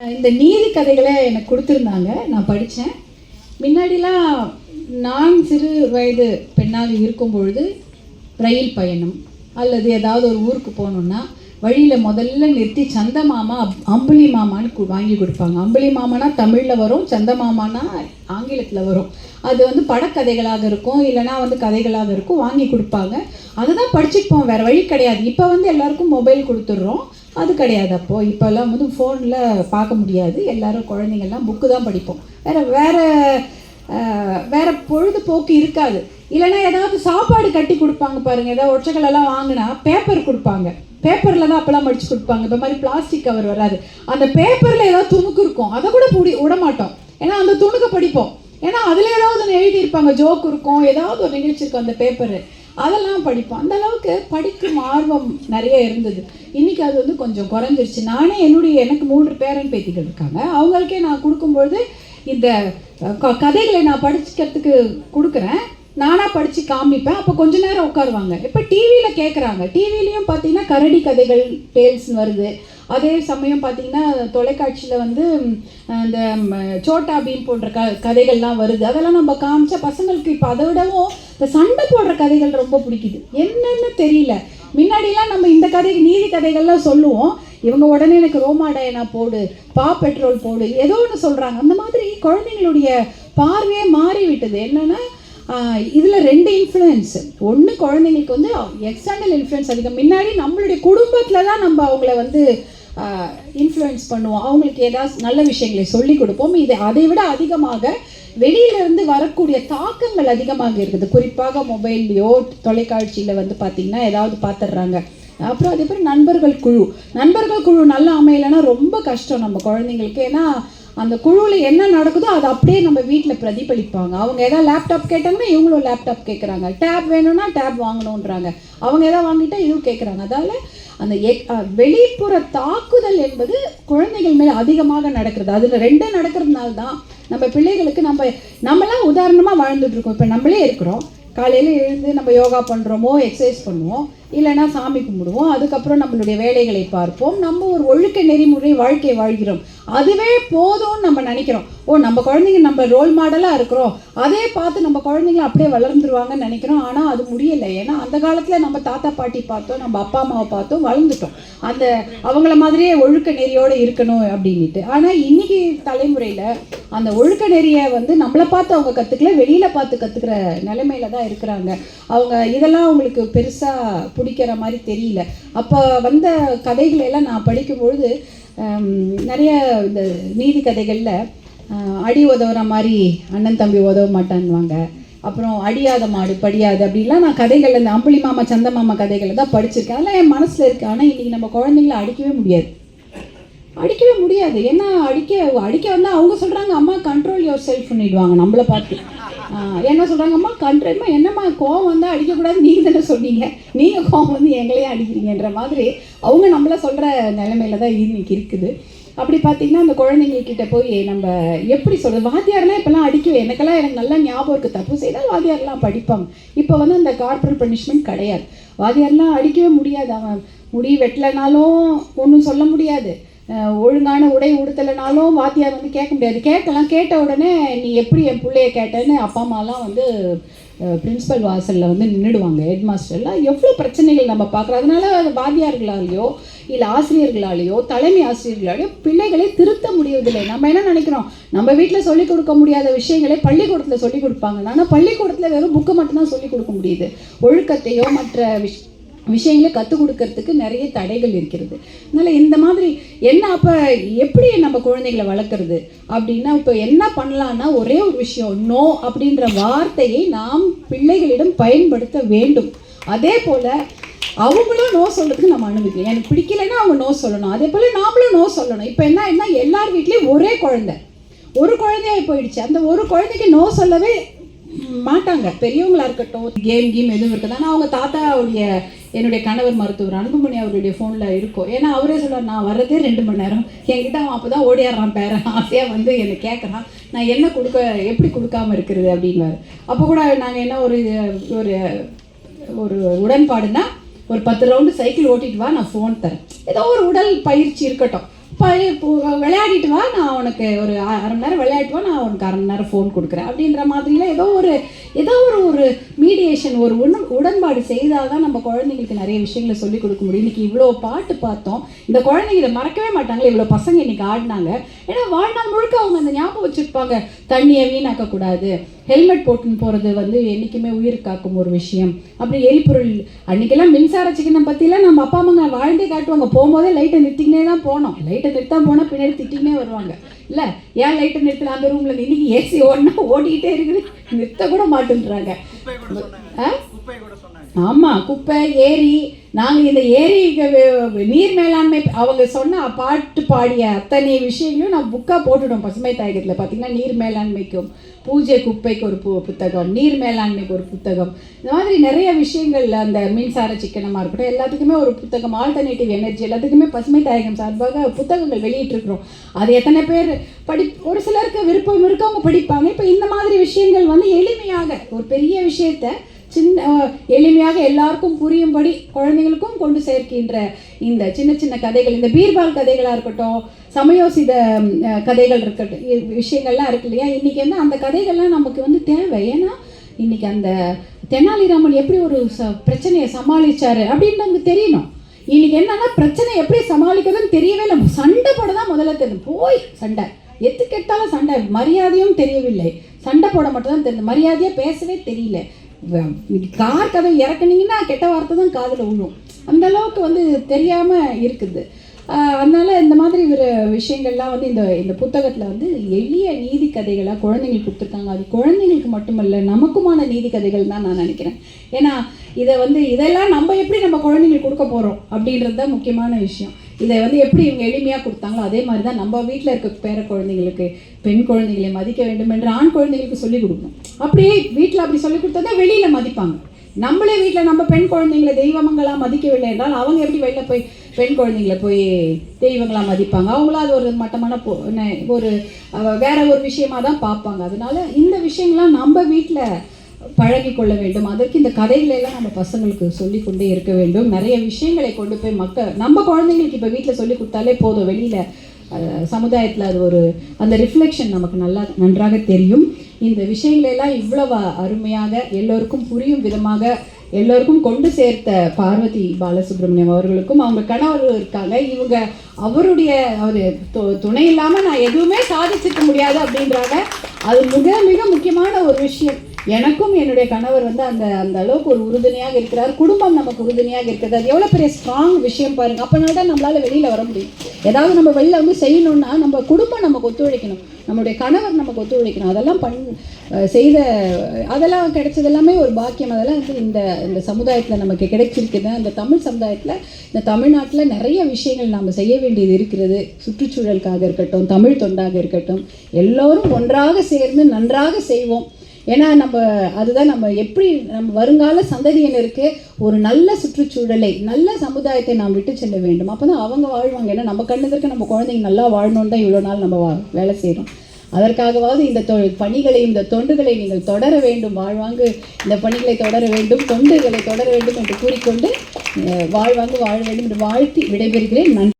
இந்த நீதி கதைகளை எனக்கு கொடுத்துருந்தாங்க. நான் படித்தேன் முன்னாடிலாம் நான் சிறு வயது பெண்ணாக இருக்கும் பொழுது ரயில் பயணம் அல்லது ஏதாவது ஒரு ஊருக்கு போகணுன்னா வழியில் முதல்ல நிறுத்தி சந்த மாமா அப்- அம்புலி மாமான்னு கு- வாங்கி கொடுப்பாங்க. அம்புலி மாமானா தமிழில் வரும் சந்த மாமானா ஆங்கிலத்தில் வரும். அது வந்து படக்கதைகளாக இருக்கும் இல்லைனா வந்து கதைகளாக இருக்கும் வாங்கி கொடுப்பாங்க. அதை தான் போவோம் வேறு வழி கிடையாது. இப்போ வந்து எல்லாருக்கும் மொபைல் கொடுத்துட்றோம். அது கிடையாது அப்போது இப்போல்லாம் வந்து ஃபோனில் பார்க்க முடியாது. எல்லாரும் குழந்தைங்கள்லாம் புக்கு தான் படிப்போம். வேறு வேறு வேறு பொழுதுபோக்கு இருக்காது. இல்லைன்னா ஏதாவது சாப்பாடு கட்டி கொடுப்பாங்க பாருங்கள் ஏதாவது ஒற்றைகளெல்லாம் வாங்கினா பேப்பர் கொடுப்பாங்க. பேப்பரில் தான் அப்போல்லாம் மடிச்சு கொடுப்பாங்க. இந்த மாதிரி பிளாஸ்டிக் கவர் வராது. அந்த பேப்பரில் ஏதாவது துணுக்கு இருக்கும். அதை கூட பிடி விட மாட்டோம். ஏன்னா அந்த துணுக்கை படிப்போம். ஏன்னா அதில் ஏதாவது ஒன்று எழுதியிருப்பாங்க. ஜோக் இருக்கும். ஏதாவது ஒரு நிகழ்ச்சி இருக்கும் அந்த பேப்பரு அதெல்லாம் படிப்போம். அந்த அளவுக்கு படிக்கும் ஆர்வம் நிறைய இருந்தது. இன்னைக்கு அது வந்து கொஞ்சம் குறைஞ்சிருச்சு. நானே என்னுடைய எனக்கு மூன்று பேரன் பேத்திகள் இருக்காங்க. அவங்களுக்கே நான் கொடுக்கும்பொழுது இந்த க- கதைகளை நான் படிச்சுக்கிறதுக்கு கொடுக்குறேன். நானாக படித்து காமிப்பேன். அப்போ கொஞ்ச நேரம் உட்காருவாங்க. இப்போ டிவியில் கேட்குறாங்க டிவிலையும் பார்த்தீங்கன்னா கரடி கதைகள் டேல்ஸ்னு வருது. அதே சமயம் பார்த்தீங்கன்னா தொலைக்காட்சியில் வந்து அந்த இந்த சோட்டா பீம் போன்ற க கதைகள்லாம் வருது. அதெல்லாம் நம்ம காமிச்சா பசங்களுக்கு இப்போ அதை விடவும் இந்த சண்டை போடுற கதைகள் ரொம்ப பிடிக்குது. என்னன்னு தெரியல. முன்னாடிலாம் நம்ம இந்த கதை நீதி கதைகள்லாம் சொல்லுவோம். இவங்க உடனே எனக்கு ரோமா டயனா போடு பா பெட்ரோல் போடு ஏதோ ஒன்று சொல்கிறாங்க அந்த மாதிரி குழந்தைங்களுடைய பார்வையே மாறி விட்டது இதில் ரெண்டு இன்ஃப்ளூயன்ஸ் ஒன்று குழந்தைங்களுக்கு வந்து எக்ஸ்டர்னல் இன்ஃப்ளூயன்ஸ் அதிகம். முன்னாடி நம்மளுடைய குடும்பத்தில் தான் நம்ம அவங்கள வந்து இன்ஃப்ளூயன்ஸ் பண்ணுவோம். அவங்களுக்கு ஏதாவது நல்ல விஷயங்களை சொல்லி கொடுப்போம். இது அதை விட அதிகமாக வெளியிலிருந்து வரக்கூடிய தாக்கங்கள் அதிகமாக இருக்குது. குறிப்பாக மொபைல்லையோ தொலைக்காட்சியில் வந்து பார்த்திங்கன்னா ஏதாவது பார்த்துடுறாங்க அப்புறம் அதே மாதிரி நண்பர்கள் குழு. நண்பர்கள் குழு நல்லா அமையலைன்னா ரொம்ப கஷ்டம் நம்ம குழந்தைங்களுக்கு. ஏன்னா அந்த குழுவில் என்ன நடக்குதோ அதை அப்படியே நம்ம வீட்டில் பிரதிபலிப்பாங்க. அவங்க ஏதாவது லேப்டாப் கேட்டாங்கன்னா இவங்களும் லேப்டாப் கேட்குறாங்க டேப் வேணும்னா டேப் வாங்கணுன்றாங்க அவங்க எதாவது வாங்கிட்டா இதுவும் கேட்குறாங்க அதால் அந்த எக் வெளிப்புற தாக்குதல் என்பது குழந்தைகள் மேலே அதிகமாக நடக்கிறது. அதில் ரெண்டும் நடக்கிறதுனால தான் நம்ம பிள்ளைகளுக்கு நம்ம நம்மளாம் உதாரணமாக வாழ்ந்துட்டு இருக்கோம். இப்போ நம்மளே இருக்கிறோம். காலையில் எழுந்து நம்ம யோகா பண்ணுறோமோ எக்ஸசைஸ் பண்ணுவோம். இல்லைன்னா சாமி கும்பிடுவோம். அதுக்கப்புறம் நம்மளுடைய வேலைகளை பார்ப்போம். நம்ம ஒரு ஒழுக்க நெறிமுறை வாழ்க்கை வாழ்கிறோம். அதுவே போதும்னு நம்ம நினைக்கிறோம். ஓ நம்ம குழந்தைங்க நம்ம ரோல் மாடலாக இருக்கிறோம். அதே பார்த்து நம்ம குழந்தைங்க அப்படியே வளர்ந்துருவாங்கன்னு நினைக்கிறோம். ஆனால் அது முடியலை. ஏன்னா அந்த காலத்தில் நம்ம தாத்தா பாட்டி பார்த்தோம் நம்ம அப்பா அம்மாவை பார்த்தோம் வளர்ந்துட்டோம். அந்த அவங்கள மாதிரியே ஒழுக்க நெறியோடு இருக்கணும் அப்படின்ட்டு ஆனால் இன்னைக்கு தலைமுறையில் அந்த ஒழுக்க நெறியை வந்து நம்மளை பார்த்து அவங்க கற்றுக்கல வெளியில் பார்த்து கற்றுக்கிற நிலைமையில தான் இருக்கிறாங்க. அவங்க இதெல்லாம் அவங்களுக்கு பெருசாக பிடிக்கிற மாதிரி தெரியல. அப்போ வந்த கதைகளை எல்லாம் நான் படிக்கும்பொழுது நிறைய இந்த நீதி கதைகளில் அடி உதவுற மாதிரி அண்ணன் தம்பி உதவ மாட்டான்வாங்க அப்புறம் அடியாத மாடு படியாது அப்படிலாம் நான் கதைகள் இந்த அம்புலி மாமா சந்த மாமா கதைகளை தான் படிச்சிருக்கேன். அதெல்லாம் என் மனசில் இருக்குது ஆனால் இன்றைக்கி நம்ம குழந்தைங்கள அடிக்கவே முடியாது. அடிக்கவே முடியாது. ஏன்னா அடிக்க அடிக்க வந்தால் அவங்க சொல்கிறாங்க அம்மா கண்ட்ரோல் யோர் செல்ஃப் பண்ணிடுவாங்க நம்மளை பார்த்து. என்ன சொல்கிறாங்கம்மா அம்மா என்னம்மா கோவம் வந்தால் அடிக்கக்கூடாது நீங்கள் தானே சொன்னீங்க. நீங்கள் கோவம் வந்து எங்களையே அடிக்கிறீங்கன்ற மாதிரி அவங்க நம்மளை சொல்கிற நிலைமையில தான் இன்னைக்கு இருக்குது. அப்படி பார்த்தீங்கன்னா அந்த குழந்தைங்கக்கிட்ட போய் நம்ம எப்படி சொல்கிறது வாத்தியாரெலாம் இப்போல்லாம் அடிக்கவே எனக்கெல்லாம் எனக்கு நல்லா ஞாபகம் இருக்குது தப்பு செய்தால் வாத்தியாரெலாம் படிப்பாங்க. இப்போ வந்து அந்த கார்பரல் பனிஷ்மெண்ட் கிடையாது. வாத்தியாரெலாம் அடிக்கவே முடியாது. அவன் முடி வெட்டலைனாலும் ஒன்றும் சொல்ல முடியாது. ஒழுங்கான உடை உடுத்தலைனாலும் வாத்தியார் வந்து கேட்க முடியாது. கேட்கலாம் கேட்ட உடனே நீ எப்படி என் பிள்ளைய கேட்டேன்னு அப்பா அம்மாலாம் வந்து பிரின்ஸிபல் வாசலில் வந்து நின்றுடுவாங்க ஹெட் மாஸ்டர்லாம் எவ்வளோ பிரச்சனைகள் நம்ம பார்க்குறோம். அதனால வாத்தியார்களாலேயோ இல்லை ஆசிரியர்களாலேயோ தலைமை ஆசிரியர்களாலேயோ பிள்ளைகளை திருத்த முடியவில்லை நம்ம என்ன நினைக்கிறோம்? நம்ம வீட்டில் சொல்லிக் கொடுக்க முடியாத விஷயங்களை பள்ளிக்கூடத்தில் சொல்லிக் கொடுப்பாங்க. ஆனால் பள்ளிக்கூடத்தில் வெறும் புக்கு மட்டும்தான் சொல்லிக் கொடுக்க முடியுது. ஒழுக்கத்தையோ மற்ற விஷ் விஷயங்களை கற்றுக் கொடுக்கறதுக்கு நிறைய தடைகள் இருக்கிறது. அதனால் இந்த மாதிரி என்ன அப்போ எப்படி நம்ம குழந்தைகளை வளர்க்குறது? அப்படின்னா இப்போ என்ன பண்ணலான்னா ஒரே ஒரு விஷயம் நோ அப்படின்ற வார்த்தையை நாம் பிள்ளைகளிடம் பயன்படுத்த வேண்டும். அதே போல் அவங்களும் நோ சொல்கிறதுக்கு நம்ம அனுமதிக்கலாம் எனக்கு பிடிக்கலைன்னா அவங்க நோ சொல்லணும். அதே போல் நாமளும் நோ சொல்லணும். இப்போ என்ன என்ன எல்லார் வீட்லேயும் ஒரே குழந்தை. ஒரு குழந்தையாகி போயிடுச்சு. அந்த ஒரு குழந்தைக்கு நோ சொல்லவே மாட்டாங்க. பெரியவங்களா இருக்கட்டும் கேம் கேம் எதுவும் இருக்குது. ஆனால் அவங்க தாத்தாவுடைய என்னுடைய கணவர் மருத்துவர் அன்புமணி அவருடைய ஃபோனில் இருக்கும். ஏன்னா அவரே சொல்றார் நான் வர்றதே ரெண்டு மணி நேரம். என்கிட்ட அவன் அப்போ தான் ஓடிடுறான் பேரன் ஆசையாக வந்து என்னை கேட்குறான் நான் என்ன கொடுக்க எப்படி கொடுக்காம இருக்கிறது? அப்படின்வாரு அப்போ கூட நாங்கள் என்ன ஒரு ஒரு ஒரு உடன்பாடுனா ஒரு பத்து ரவுண்டு சைக்கிள் ஓட்டிட்டு வா நான் ஃபோன் தரேன். ஏதோ ஒரு உடல் பயிற்சி இருக்கட்டும். விளையாடிட்டு வா நான் உனக்கு ஒரு அரை மணி நேரம் விளையாடிட்டு வா நான் உனக்கு அரை மணி நேரம் ஃபோன் கொடுக்குறேன். அப்படின்ற மாதிரிலாம் ஏதோ ஒரு ஏதோ ஒரு ஒரு மீடியேஷன் ஒரு உண உடன்பாடு செய்தால் தான் நம்ம குழந்தைங்களுக்கு நிறைய விஷயங்களை சொல்லிக் கொடுக்க முடியும். இன்றைக்கி இவ்வளோ பாட்டு பார்த்தோம். இந்த குழந்தைங்க இதை மறக்கவே மாட்டாங்களே இவ்வளோ பசங்க இன்றைக்கி ஆடினாங்க. ஏன்னா வாழ்நாள் முழுக்க அவங்க அந்த ஞாபகம் வச்சுருப்பாங்க. தண்ணியை வீணாக்கக்கூடாது. ஹெல்மெட் போட்டுன்னு போகிறது வந்து என்றைக்குமே உயிர் காக்கும் ஒரு விஷயம். அப்படி எரிபொருள் அன்றைக்கெல்லாம் மின்சார சிக்கனம் பற்றிலாம் நம்ம அப்பா அம்மாங்க வாழ்ந்தே காட்டுவாங்க. போகும்போதே லைட்டை நிறுத்திக்கினே தான் போனோம். லைட்டை நிறுத்தாம போனால் பின்னாடி திட்டிக்கினே வருவாங்க. இல்லை ஏன் லைட்டை நிறுத்தல? அந்த ரூமில் இன்னைக்கு ஏசி ஓடனா ஓடிக்கிட்டே இருக்குது. நிறுத்த கூட மாட்டேன்றாங்க ஆ? ஆமாம் குப்பை ஏரி. நாங்கள் இந்த ஏரி நீர் மேலாண்மை அவங்க சொன்ன பாட்டு பாடிய அத்தனை விஷயங்களும் நான் புக்காக போட்டுட்டோம் பசுமை தாயகத்தில் பார்த்தீங்கன்னா நீர் மேலாண்மைக்கும் பூஜை குப்பைக்கு ஒரு பு புத்தகம் நீர் மேலாண்மைக்கு ஒரு புத்தகம். இந்த மாதிரி நிறைய விஷயங்கள் அந்த மின்சார சிக்கனமாக இருக்கட்டும் எல்லாத்துக்குமே ஒரு புத்தகம் ஆல்டர்னேட்டிவ் எனர்ஜி எல்லாத்துக்குமே பசுமை தாயகம் சார்பாக புத்தகங்கள் வெளியிட்டிருக்கிறோம். அது எத்தனை பேர் படி ஒரு சிலருக்கு விருப்பம் இருக்கவங்க படிப்பாங்க. இப்போ இந்த மாதிரி விஷயங்கள் வந்து எளிமையாக ஒரு பெரிய விஷயத்தை சின்ன எளிமையாக எல்லாருக்கும் புரியும்படி குழந்தைங்களுக்கும் கொண்டு சேர்க்கின்ற இந்த சின்ன சின்ன கதைகள் இந்த பீர்பால் கதைகளாக இருக்கட்டும் சமயோசித கதைகள் இருக்கட்டும் இ- விஷயங்கள்லாம் இருக்கு இல்லையா? இன்றைக்கி வந்து அந்த கதைகள்லாம் நமக்கு வந்து தேவை. ஏன்னா இன்னைக்கு அந்த தெனாலிராமன் எப்படி ஒரு ச பிரச்சனையை சமாளிச்சாரு அப்படின்னு நமக்கு தெரியணும். இன்றைக்கி என்னென்னா பிரச்சனை எப்படி சமாளிக்கிறதுன்னு தெரியவே இல்லை. சண்டை போட தான் முதல்ல தெரியும். போய் சண்டை. எத்து கெட்டாலும் சண்டை. மரியாதையும் தெரியவில்லை. சண்டை போட மட்டும்தான் தெரியுது. மரியாதையாக பேசவே தெரியல. கார் கதை இறக்குனீங்கன்னா கெட்ட வார்த்தை தான் காதில் விழும். அந்த அளவுக்கு வந்து தெரியாமல் இருக்குது. அதனால் இந்த மாதிரி ஒரு விஷயங்கள்லாம் வந்து இந்த இந்த புத்தகத்தில் வந்து எளிய நீதி கதைகளாக குழந்தைங்களுக்கு கொடுத்துருக்காங்க. அது குழந்தைங்களுக்கு மட்டுமல்ல நமக்குமான நீதி கதைகள் தான் நான் நினைக்கிறேன். ஏன்னா இதை வந்து இதெல்லாம் நம்ம எப்படி நம்ம குழந்தைங்களுக்கு கொடுக்க போகிறோம் அப்படின்றது தான் முக்கியமான விஷயம். இதை வந்து எப்படி இவங்க எளிமையாக கொடுத்தாங்களோ அதே மாதிரி தான் நம்ம வீட்டில் இருக்க பேர குழந்தைங்களுக்கு பெண் குழந்தைகளை மதிக்க வேண்டும் என்று ஆண் குழந்தைங்களுக்கு சொல்லிக் கொடுக்கணும். அப்படியே வீட்டில் அப்படி சொல்லிக் கொடுத்தா தான் வெளியில் மதிப்பாங்க. நம்மளே வீட்டில் நம்ம பெண் குழந்தைங்களை தெய்வங்களாக மதிக்கவில்லை என்றால் அவங்க எப்படி வெளில போய் பெண் குழந்தைங்களை போய் தெய்வங்களாக மதிப்பாங்க? அவங்களும் அது ஒரு மட்டமான போ ஒரு வேற ஒரு விஷயமா தான் பார்ப்பாங்க. அதனால இந்த விஷயங்கள்லாம் நம்ம வீட்டில் பழகி கொள்ள வேண்டும் அதற்கு இந்த கதைகளெல்லாம் நம்ம பசங்களுக்கு சொல்லி கொண்டே இருக்க வேண்டும். நிறைய விஷயங்களை கொண்டு போய் மக்கள் நம்ம குழந்தைங்களுக்கு இப்போ வீட்டில் சொல்லி கொடுத்தாலே போதும். வெளியில் சமுதாயத்தில் அது ஒரு அந்த ரிஃப்ளெக்ஷன் நமக்கு நல்லா நன்றாக தெரியும். இந்த விஷயங்களெல்லாம் இவ்வளவு அருமையாக எல்லோருக்கும் புரியும் விதமாக எல்லோருக்கும் கொண்டு சேர்த்த பார்வதி பாலசுப்ரமணியம் அவர்களுக்கும் அவங்க கணவர் இருக்காங்க. இவங்க அவருடைய அவர் துணை இல்லாமல் நான் எதுவுமே சாதிச்சிருக்க முடியாது அப்படின்றாங்க. அது மிக மிக முக்கியமான ஒரு விஷயம். எனக்கும் என்னுடைய கணவர் வந்து அந்த அந்த அளவுக்கு ஒரு உறுதுணையாக இருக்கிறார். குடும்பம் நமக்கு உறுதுணையாக இருக்கிறது. அது எவ்வளோ பெரிய ஸ்ட்ராங் விஷயம் பாருங்கள் அப்போனா தான் நம்மளால் வெளியில் வர முடியும். ஏதாவது நம்ம வெளியில் வந்து செய்யணும்னா நம்ம குடும்பம் நமக்கு ஒத்துழைக்கணும். நம்முடைய கணவர் நமக்கு ஒத்துழைக்கணும். அதெல்லாம் பண் செய்த அதெல்லாம் கிடைச்சது எல்லாமே ஒரு பாக்கியம். அதெல்லாம் வந்து இந்த இந்த சமுதாயத்தில் நமக்கு கிடைச்சிருக்குது. அந்த தமிழ் சமுதாயத்தில் இந்த தமிழ்நாட்டில் நிறைய விஷயங்கள் நாம் செய்ய வேண்டியது இருக்கிறது. சுற்றுச்சூழலுக்காக இருக்கட்டும் தமிழ் தொண்டாக இருக்கட்டும் எல்லோரும் ஒன்றாக சேர்ந்து நன்றாக செய்வோம். ஏன்னா நம்ம அதுதான் நம்ம எப்படி நம்ம வருங்கால சந்ததியினருக்கு ஒரு நல்ல சுற்றுச்சூழலை நல்ல சமுதாயத்தை நாம் விட்டு செல்ல வேண்டும். அப்போ தான் அவங்க வாழ்வாங்க. ஏன்னா நம்ம கண்ணதற்கு நம்ம குழந்தைங்க நல்லா வாழணும்னு தான் இவ்வளோ நாள் நம்ம வா- வேலை செய்கிறோம் அதற்காகவாவது இந்த தொ பணிகளை இந்த தொண்டுகளை நீங்கள் தொடர வேண்டும். வாழ்வாங்கு இந்த பணிகளை தொடர வேண்டும் தொண்டுகளை தொடர வேண்டும் என்று கூறிக்கொண்டு வாழ்வாங்கு வாழ வேண்டும் என்று வாழ்த்தி விடைபெறுகிறேன். நன்றி.